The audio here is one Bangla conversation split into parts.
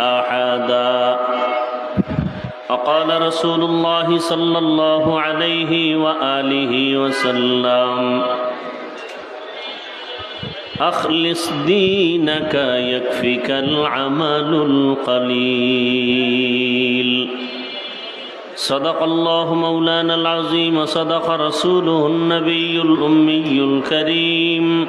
أحدا. وقال رسول الله صلى الله عليه وآله وسلم أخلص دينك يكفك العمل القليل. صدق الله مولانا العظيم وصدق رسوله النبي الأمي الكريم.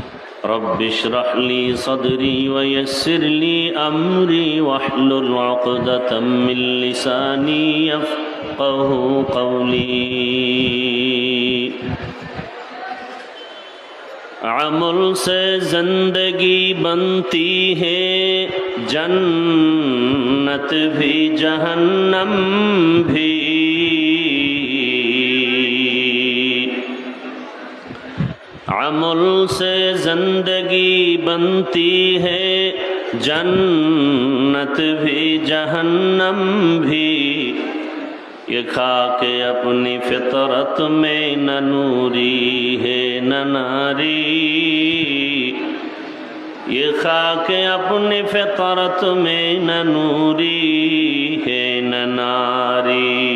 رب اشرح لي صدري ويسر لي أمري واحلل عقدة من لساني يفقه قولي عمل سے زندگی بنتی ہے جنت بھی جہنم بھی अमल से ज़िंदगी बनती है। जन्नत भी, जहन्नम भी। ये खा के अपनी फितरत में न नूरी है, न नारी। ये खा के अपनी फितरत में न नूरी है, न नारी।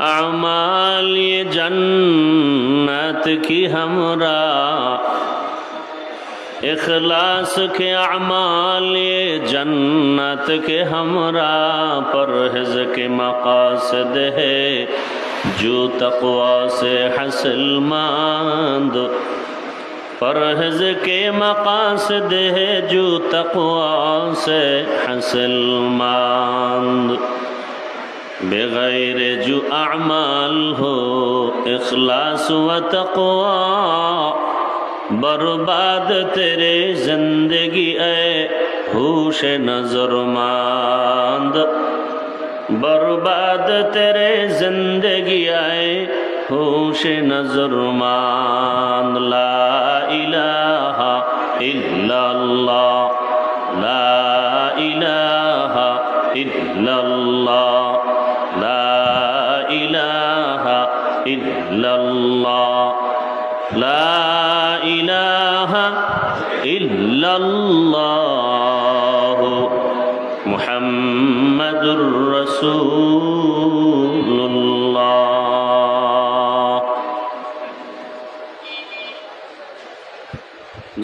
اعمال یہ جنت کی ہمراہ۔ اخلاص کے اعمال یہ جنت کے ہمراہ۔ پرہز کے مقاصد ہے جو تقوا سے حاصل ماند پرہز کے مقاصد ہے جو تقوا سے حاصل ماند بغیر جو اعمال ہو اخلاص و تقوا برباد تیرے زندگی اے ہوش نظر ماند برباد تیرے زندگی آئے ہوش نظر مان لا الہ الا اللہ لا الہ الا اللہ الا اللہ لا إله إلا الله محمد رسول الله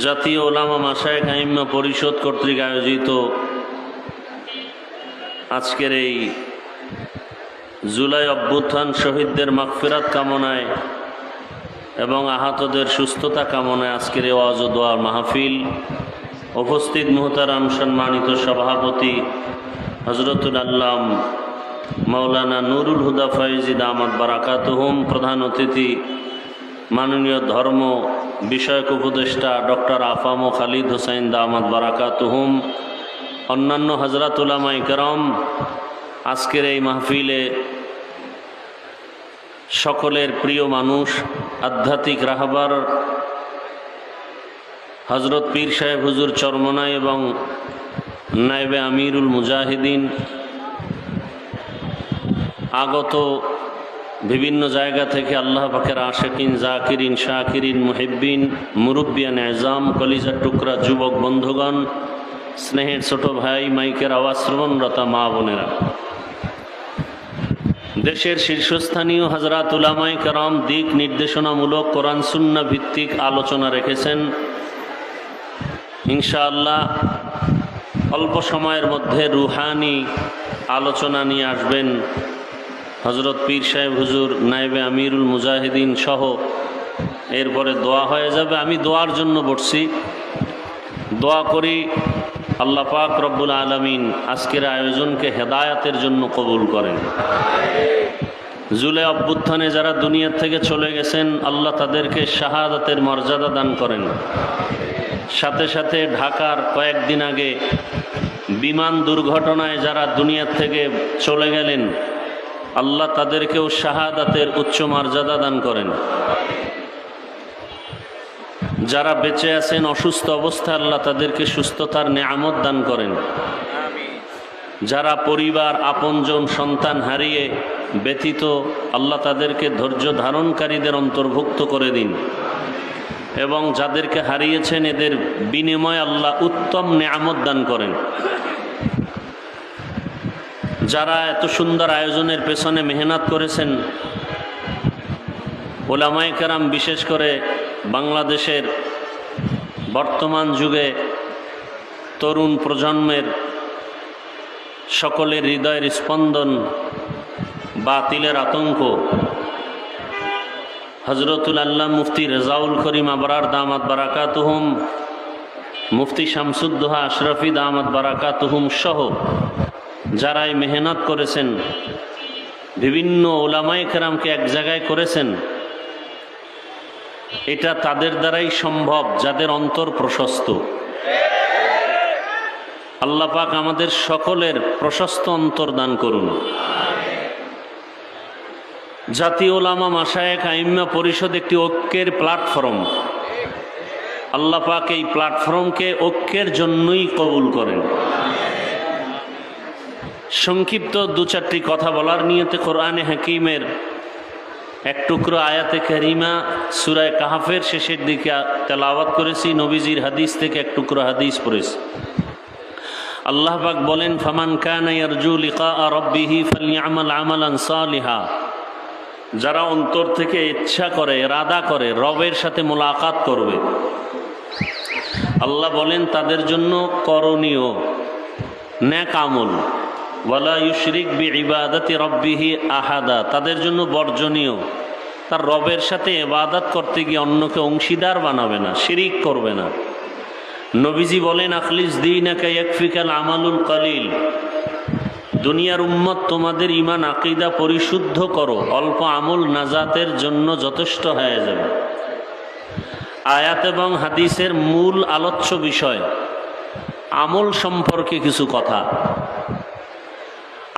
জাতীয় ওলামা মাসায় কাহিমা পরিষদ কর্তৃক আয়োজিত আজকের এই জুলাই অভ্যুত্থান শহীদদের মাগফিরাত কামনায় এবং আহতদের সুস্থতা কামনায় আজকের এই ওয়াজ মাহফিল। উপস্থিত মোহতারাম সম্মানিত সভাপতি হজরতুল আল্লাম মৌলানা নুরুল হুদা ফয়েজিদ আহমদ বারাকাতহুম, প্রধান অতিথি, মাননীয় ধর্ম বিষয়ক উপদেষ্টা ডক্টর আফাম খালিদ হোসাইন দাহমদ বারাকাতহুম, অন্যান্য হজরতুলামাই করম আজকের এই মাহফিলে সকলের প্রিয় মানুষ, আধ্যাত্মিক রাহবার হজরত পীর সাহেব হুজুর চরমনাই এবং নাইবে আমিরুল মুজাহিদিন আগত বিভিন্ন জায়গা থেকে আল্লাহ পাকের আশেকিন, জাকিরিন, শাকিরিন, মুহিব্বিন, মুরব্বিয়ান এজাম, কলিজার টুকরা, যুবক বন্ধুগণ, স্নেহের ছোট ভাই, মাইকের আওয়াজ, শ্রবণরতা মা বোনেরা। দেশের শীর্ষস্থানীয় হাজরাত উলামাই কারাম দিক নির্দেশনামূলক কোরআন সুন্না ভিত্তিক আলোচনা রেখেছেন। ইনশাআল্লাহ অল্প সময়ের মধ্যে রুহানি আলোচনা নিয়ে আসবেন হজরত পীর সাহেব হুজুর নাইবে আমিরুল মুজাহিদিন সহ। এরপরে দোয়া হয়ে যাবে। আমি দোয়ার জন্য বসছি। দোয়া করি আল্লাহ পাক রব্বুল আলমিন আজকের আয়োজনকে হেদায়াতের জন্য কবুল করেন। জুলে অভ্যুত্থানে যারা দুনিয়ার থেকে চলে গেছেন, আল্লাহ তাদেরকে শাহাদাতের মর্যাদা দান করেন। সাথে সাথে ঢাকার কয়েকদিন আগে বিমান দুর্ঘটনায় যারা দুনিয়ার থেকে চলে গেলেন, আল্লাহ তাদেরকেও শাহাদাতের উচ্চ মর্যাদা দান করেন। যারা বেঁচে আছেন, অসুস্থ অবস্থায় আল্লাহ তাদেরকে সুস্থতার নেয়ামত দান করেন। যারা পরিবার, আপনজন, সন্তান হারিয়ে ব্যতীত আল্লাহ তাদেরকে ধৈর্য ধারণকারীদের অন্তর্ভুক্ত করে দিন। এবং যাদেরকে হারিয়েছেন, এদের বিনিময় আল্লাহ উত্তম নেয়ামত দান করেন। যারা এত সুন্দর আয়োজনের পেছনে মেহনত করেছেন ওলামাই কারাম বিশেষ করে বাংলাদেশের বর্তমান যুগে তরুণ প্রজন্মের সকলের হৃদয়ের স্পন্দন বাতিলের আতঙ্ক। হজরতুল আল্লাহ মুফতি রেজাউল করিম আবরার দামাত বারাকাতুহুম, মুফতি শামসুদ্দোহা আশরফি দামাত বারাকাতুহুম সহ যারা এই মেহনত করেছেন, বিভিন্ন ওলামাই কেরামকে এক জায়গায় করেছেন এটা তাদের দ্বারাই সম্ভব, যাদের অন্তর প্রশস্ত। আল্লাহ পাক আমাদের সকলের প্রশস্ত অন্তর দান করুন। জাতীয় ওলামা মাসায়েক আইম্মা পরিষদ একটি ঐক্যের প্ল্যাটফর্ম। আল্লাহ পাক এই প্ল্যাটফর্মকে ঐক্যের জন্যই কবুল করেন। সংক্ষিপ্ত দু চারটি কথা বলার নিয়তে কোরআনে হাকিমের এক টুকরো আয়াতে কারিমা সুরায় কাহাফের শেষের দিকে তেলাওয়াত করেছি, নবীজির হাদিস থেকে এক টুকরো হাদিস পড়েছি। আল্লাহ পাক বলেন, ফামান কান ইয়ারজু লিকা রব্বিহি ফালিয়ামাল আমালান সালিহা। যারা অন্তর থেকে ইচ্ছা করে রাদা করে, রবের সাথে মোলাকাত করবে। আল্লাহ বলেন, তাদের জন্য করণীয় ন্যাক আমল। আহাদা, তাদের জন্য বর্জনীয়। তার রবের সাথে ইবাদত করতে গিয়ে অন্যকে অংশীদার বানাবে না, শিরিক করবে না। নবীজি বলেন, আখলিস দিন আমালুল কালিল। দুনিয়ার উম্মত, তোমাদের ইমান আকিদা পরিশুদ্ধ করো, অল্প আমল নাজাতের জন্য যথেষ্ট হয়ে যাবে। আয়াত এবং হাদিসের মূল আলোচ্য বিষয়, আমল সম্পর্কে কিছু কথা।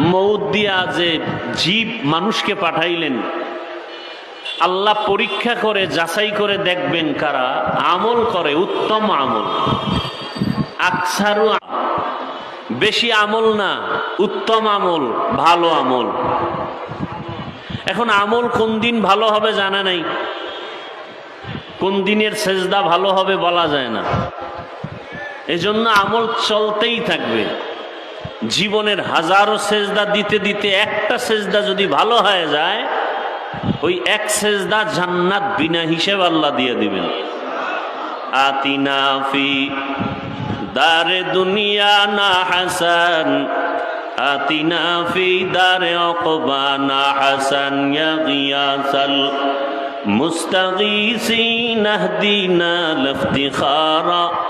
মৌত দিয়া যে জীব মানুষকে পাঠাইলেন, আল্লাহ পরীক্ষা করে, যাচাই করে দেখবেন কারা? আমল করে, উত্তম আমল। আকসারু বেশি আমল না, উত্তম আমল, ভালো আমল। এখন আমল কোন দিন ভালো হবে জানা নাই। কোন দিনের সেজদা ভালো হবে বলা যায় না। এজন্য আমল চলতেই থাকবে। জীবনের হাজারো সেজদা দিতে দিতে একটা সেজদা যদি ভালো হয়ে যায়, ওই এক সেজদা জান্নাত বিনা হিসেব আল্লাহ দিয়ে দিবেন। আতিনা ফি দারে দুনিয়া না হাসান, আতিনা ফি দারে অকবা না হাসান, ইয়া গিয়াসাল মুস্তাগীসিন আহদিনা লাফতিখারা।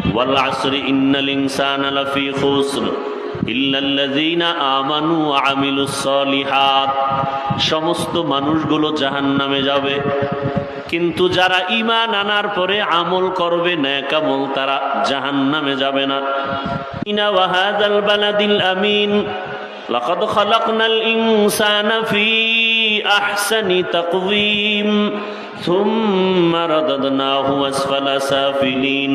والعصر إن الإنسان لفي خسر إلا الذين آمنوا وعملوا الصالحات সমস্ত মানুষগুলো জাহান্নামে যাবে কিন্তু যারা ইমান আনার পরে আমল করবে ন্যাকামল তারা জাহান্নামে যাবে না ইনা ওয়াহাদাল বালাদিল আমিন لقد خلقنا الإنسان في أحسن تقويم ثم رددناه أسفل سافلين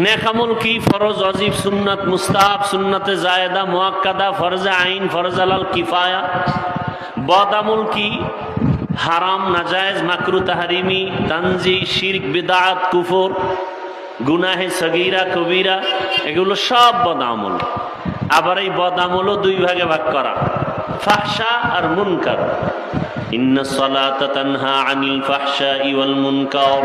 ন্যাক আমল কি ফরজ? অজিব সুন্নাত, মুস্তাহাব, সুন্নাতে জায়েদা, মোয়াক্কাদা, ফরজে আইন, ফরজ আলাল কিফায়া। বদ আমল কি? হারাম, নাজায়েজ, মাকরু, তাহারিমি, তানজি, শিরক বিদাত কুফর, গুনাহে সগীরা, কবিরা, এগুলো সব বদ আমল আবার এই বদ আমলও দুই ভাগে ভাগ করা। ফাহশা আর মুনকার। ইন্না সালাতা তানহা আনিল ফাহশাই ওয়াল মুনকার।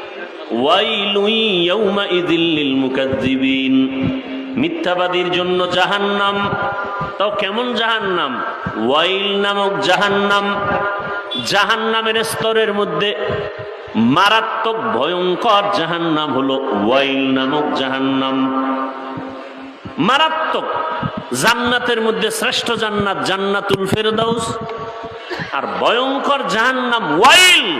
মিথ্যাবাদীর জন্য জাহান্নাম। তাও কেমন জাহান্নাম? ওয়াইল নামক জাহান্নাম। জাহান্নামের স্তরের মধ্যে মারাত্মক ভয়ঙ্কর জাহান্নাম হলো ওয়াইল নামক জাহান্নাম। মারাত্মক। জান্নাতের মধ্যে শ্রেষ্ঠ জান্নাত জান্নাতুল ফেরদাউস। আর ভয়ঙ্কর জাহান্নাম ওয়াইল।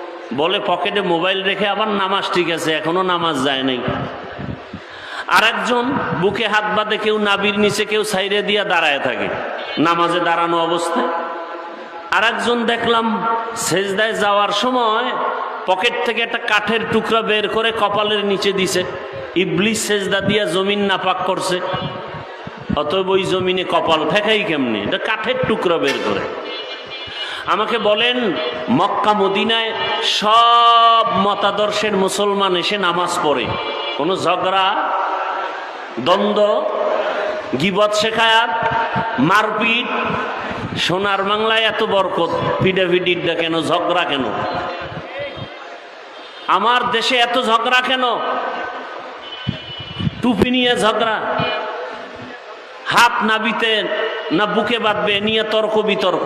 বলে পকেটে মোবাইল রেখে আবার নামাজ ঠিক আছে, এখনও নামাজ যায় নাই। আর একজন বুকে হাত বাঁধে কেউ নাবির নিচে, কেউ সাইরে দিয়া দাঁড়ায় থাকে, নামাজে দাঁড়ানো অবস্থায়। আর একজন দেখলাম সেজদায় যাওয়ার সময় পকেট থেকে একটা কাঠের টুকরা বের করে কপালের নিচে দিছে। ইবলিশ সেজদা দিয়া জমিন নাপাক করছে। অতএব ওই জমিনে কপাল ঠেকাই কেমনি? এটা কাঠের টুকরা বের করে। আমাকে বলেন, মক্কা, মদিনায় সব মতাদর্শের মুসলমান এসে নামাজ পড়ে। কোনো ঝগড়া, দ্বন্দ্ব, গিবত শেখায়াত, মারপিট, সোনার বাংলায় এত বরকত পিডাভিডিটা কেন, ঝগড়া কেন? আমার দেশে এত ঝগড়া কেন? টুপি নিয়ে ঝগড়া, হাত নাবিতে না বুকে বাঁধবে নিয়ে তর্ক বিতর্ক।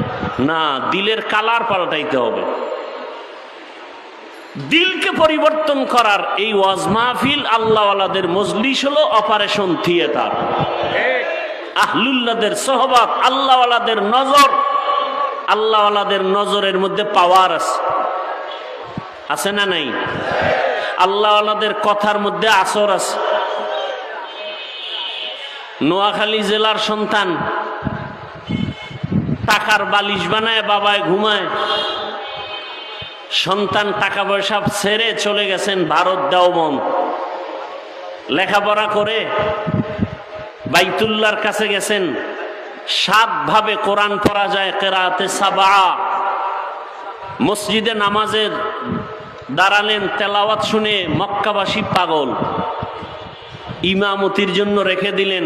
না, দিলের কালার পাল্টাইতে হবে। দিলকে পরিবর্তন করার এই ওয়াজ মাহফিল আল্লাহওয়ালাদের মজলিস হলো অপারেশন থিয়েটার। আহলুল্লাদের সহবাদ আল্লাহওয়ালাদের নজর, আল্লাহওয়ালাদের নজরের মধ্যে পাওয়ার আছে। আছে না নাই? আল্লাহওয়ালাদের কথার মধ্যে আসর আছে। নোয়াখালী জেলার সন্তান টাকার বালিশ বানায়, বাবায় ঘুমায়। সন্তান টাকা পয়সা ছেড়ে চলে গেছেন ভারত দেওবন লেখাপড়া করে বাইতুল্লার কাছে গেছেন। সাতভাবে কোরআন পড়া যায় কেরাতে সাবা। মসজিদে নামাজের দাঁড়ালেন, তেলাওয়াত শুনে মক্কাবাসী পাগল। ইমামতির জন্য রেখে দিলেন।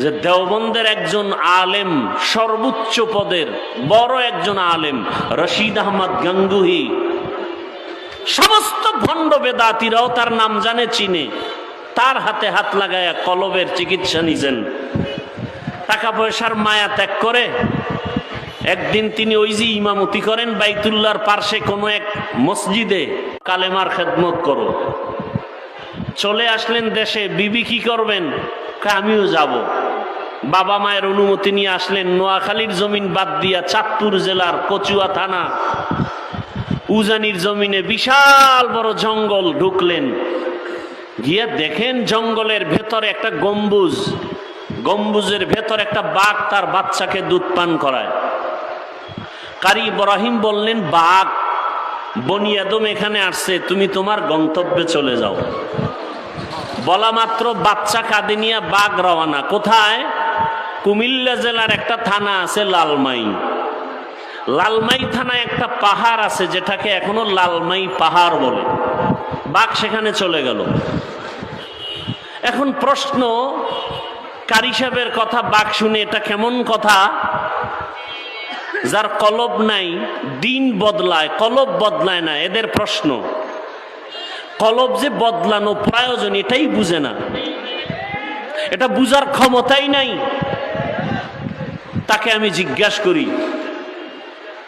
যে দেওবন্দের একজন আলেম সর্বোচ্চ পদের, বড় একজন আলেম, রশিদ আহমদ গাঙ্গুহি। সমস্ত ভণ্ড বেদাতিরাও তার নাম জানে, চিনে। তার হাতে হাত লাগায়া কলবের চিকিৎসা নিছেন। টাকা পয়সার মায়া ত্যাগ করে একদিন তিনি ওই যে ইমামতি করেন বাইতুল্লার পার্শ্বে কোনো এক মসজিদে কালেমার খেদমত করো। চলে আসলেন দেশে, বিবি কি করবেন? আমিও যাব। বাবা মায়ের অনুমতি নিয়ে আসলেন নোয়াখালীর জমিন বাদ দিয়া চাঁদপুর জেলার কচুয়া থানা। উজানির জমিনে বিশাল বড় জঙ্গল ঢুকলেন। গিয়ে দেখেন জঙ্গলের ভেতরে একটা গম্বুজ। গম্বুজের ভেতর একটা বাঘ তার বাচ্চাকে দুধ পান করায়। কারি ইব্রাহিম বললেন, বাঘ বনিয়াদম এখানে আসছে, তুমি তোমার গন্তব্যে চলে যাও। বলা মাত্র বাচ্চা কাঁদে নিয়ে বাঘ রওয়ানা কোথায়? কুমিল্লা জেলার একটা থানা আছে লালমাই। লালমাই থানায় একটা পাহাড় আছে যেটাকে এখনও লালমাই পাহাড় বলে। বাঘ সেখানে চলে গেল। এখন প্রশ্ন, কারি সাহেবের কথা বাঘ শুনে এটা কেমন কথা? যার কলব নাই, দিন বদলায়, কলব বদলায় না, এদের প্রশ্ন। কলব যে বদলানো প্রয়োজন, এটাই বুঝে না। এটা বুঝার ক্ষমতাই নাই। তাকে আমি জিজ্ঞাসা করি,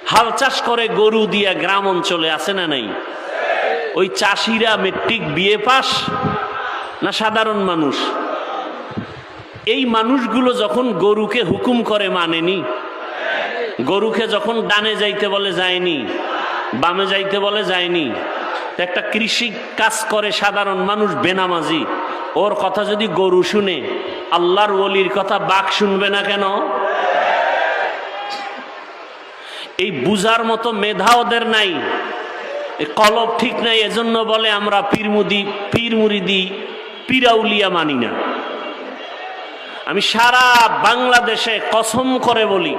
হাল চাষ করে গরু দিয়া গ্রাম অঞ্চলে আছে না নাই? ওই চাষিরা মেট্রিক বিয়ে পাস না সাধারণ মানুষ? এই মানুষগুলো যখন গরুকে হুকুম করে, মানেনি? গরুকে যখন ডানে যাইতে বলে, যায়নি। বামে যাইতে বলে, যায়নি। একটা কৃষি কাজ করে সাধারণ মানুষ বেনামাজি। ওর কথা যদি গরু শুনে, আল্লাহর ওলির কথা বাঘ শুনবে না কেন? এই বুজার মতো মেধা ওদের নাই। কলব ঠিক নাই, এজন্য বলে আমরা পীরমুদি পীর মুরিদি পীরাউলিয়া মানি না। আমি সারা বাংলাদেশে কসম করে বলি,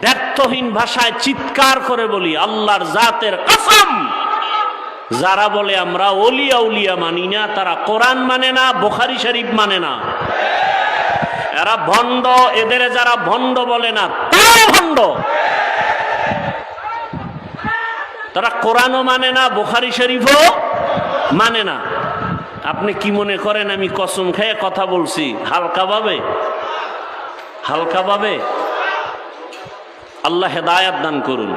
ব্যর্থহীন ভাষায় চিৎকার করে বলি, আল্লাহর জাতের কসম! যারা বলে আমরা অলিয়া উলিয়া মানি না, তারা কোরআন মানে না, বোখারি শরীফ মানে না। এরা ভণ্ড, এদের যারা ভণ্ড বলে না তারা ভণ্ড। তারা কোরআনও মানে না, বোখারি শরীফও মানে না। আপনি কি মনে করেন আমি কসম খেয়ে কথা বলছি? হালকাভাবে হালকাভাবে আল্লাহ হেদায়াত দান করুন।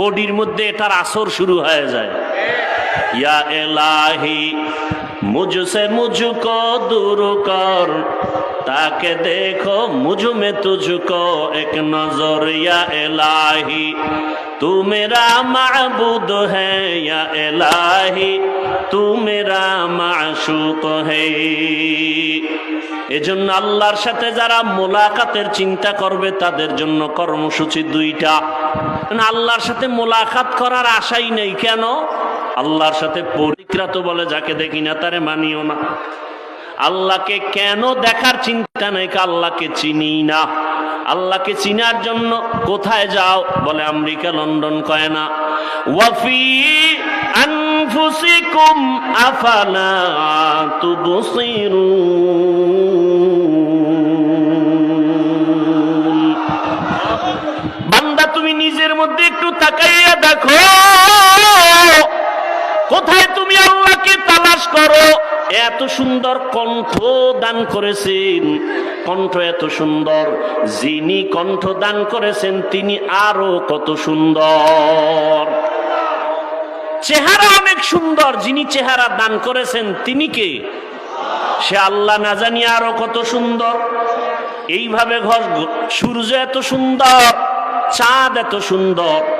বডির মধ্যে এটার আসর শুরু হয়ে যায়। ইয়া এলাহি মুজুসে মুজুকো দূর কর, তাকে দেখো মুজু মে ক এক নজর ইয়া এলাহি তু মেরা মাবুদ হ্যাঁ এলাহি তু মেরা মাশুক হে এজন্য আল্লাহর সাথে যারা মোলাকাতের চিন্তা করবে, তাদের জন্য কর্মসূচি দুইটা। আল্লাহর সাথে মোলাকাত করার আশাই নেই। কেন? আল্লাহর সাথে পরিক্রাত বলে, যাকে দেখি না তারে মানিও না। আল্লাহকে কেন দেখার চিন্তা নেই? আল্লাহকে চিনি না। আল্লাহকে চিনার জন্য কোথায় যাও? বলে, আমেরিকা, লন্ডন কয় না। ওয়াফি আনফুসিকুম আফালা তুবসিরুন। তাকাইয়া দেখো। কোথায় তুমি আল্লাহকে তালাশ করো? এত সুন্দর কণ্ঠ দান করেছেন। কণ্ঠ এত সুন্দর। যিনি কণ্ঠ দান করেছেন, তিনি আরও কত সুন্দর। চেহারা অনেক সুন্দর। যিনি চেহারা দান করেছেন, তিনি কে? সে আল্লাহ না জানি আরও কত সুন্দর। এইভাবে ঘর সূর্য এত সুন্দর, চাঁদ এত সুন্দর।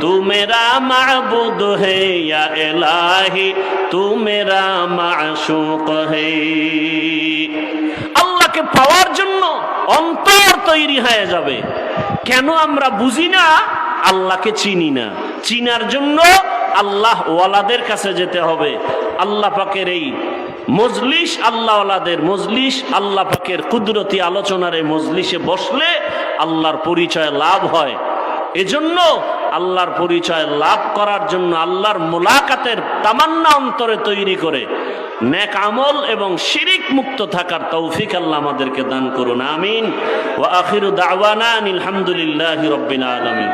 তু মেরা মাবুদ হে ইয়া এলাহি তু মেরা মাশুক হে আল্লাহকে পাওয়ার জন্য অন্তর তৈরি হয়ে যাবে। কেন আমরা বুঝি না? আল্লাহকে চিনি না। চিনার জন্য আল্লাহ ওয়ালাদের কাছে যেতে হবে। আল্লাহ পাকের এই মজলিস আল্লাহওয়ালাদের মজলিস, আল্লাহ পাকের কুদরতি আলোচনার এই মজলিসে বসলে আল্লাহর পরিচয় লাভ হয়। এজন্য আল্লাহর পরিচয় লাভ করার জন্য আল্লাহর মোলাকাতের তামান্না অন্তরে তৈরি করে নেক আমল এবং শিরিক মুক্ত থাকার তৌফিক আল্লাহ আমাদেরকে দান করুন, আমিন। ও আখিরু দাওয়ানা আলহামদুলিল্লাহ রব্বিল আলমিন।